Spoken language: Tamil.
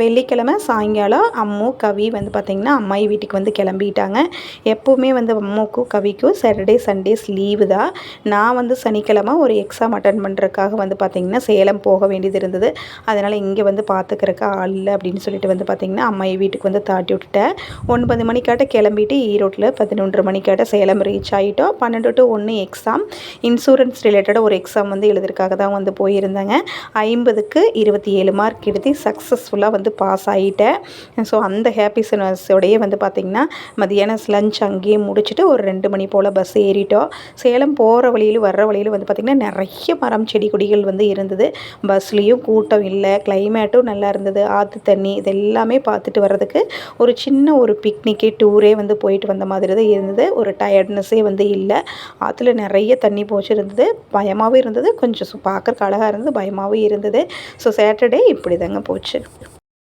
வெள்ளிக்கிழமை சாயங்காலம் அம்மு கவி வந்து பார்த்திங்கன்னா அம்மாயி வீட்டுக்கு வந்து கிளம்பிட்டாங்க. எப்போவுமே வந்து அம்முக்கும் கவிக்கும் சாட்டர்டே சண்டேஸ் லீவு தான். நான் வந்து சனிக்கிழமை ஒரு எக்ஸாம் அட்டன் பண்ணுறதுக்காக வந்து பார்த்திங்கன்னா சேலம் போக வேண்டியது இருந்தது. அதனால் இங்கே வந்து பார்த்துக்கிறக்கு ஆள் இல்லை அப்படின்னு சொல்லிட்டு வந்து பார்த்திங்கன்னா அம்மாயி வீட்டுக்கு வந்து தாட்டி விட்டுட்டேன். ஒன்பது மணிக்காட்ட கிளம்பிட்டு ஈரோட்டில் பதினொன்று மணிக்காட்ட சேலம் ரீச் ஆகிட்டோம் பன்னெண்டு டு ஒன்று எக்ஸாம் இன்சூரன்ஸ் ரிலேட்டடாக ஒரு எக்ஸாம் வந்து எழுதுறதுக்காக தான் வந்து போயிருந்தேங்க. ஐம்பதுக்கு இருபத்தி ஏழு மார்க் எடுத்து சக்ஸஸ்ஃபுல்லாக வந்து பாஸ் ஆகிட்டேன் ஸோ அந்த ஹாப்பினஸோடையே வந்து பார்த்திங்கன்னா மதியானம் லஞ்ச் அங்கேயே முடிச்சுட்டு ஒரு ரெண்டு மணி போல் பஸ் ஏறிட்டோம். சேலம் போகிற வழியில் வர்ற வழியில் வந்து பார்த்திங்கன்னா நிறைய மரம் செடி கொடிகள் வந்து இருந்தது. பஸ்லேயும் கூட்டம் இல்லை கிளைமேட்டும் நல்லா இருந்தது. ஆற்று தண்ணி இது எல்லாமே பார்த்துட்டு வர்றதுக்கு ஒரு சின்ன ஒரு பிக்னிக்கே டூரே வந்து போயிட்டு வந்த மாதிரி தான் இருந்தது. ஒரு டயர்ட்னஸே வந்து இல்லை. ஆற்றுல நிறைய தண்ணி போச்சு இருந்தது. பயமாகவும் இருந்தது. கொஞ்சம் பார்க்குறக்கு அழகாக இருந்தது. பயமாகவும் இருந்தது. ஸோ சேட்டர்டே இப்படி தாங்க போச்சு.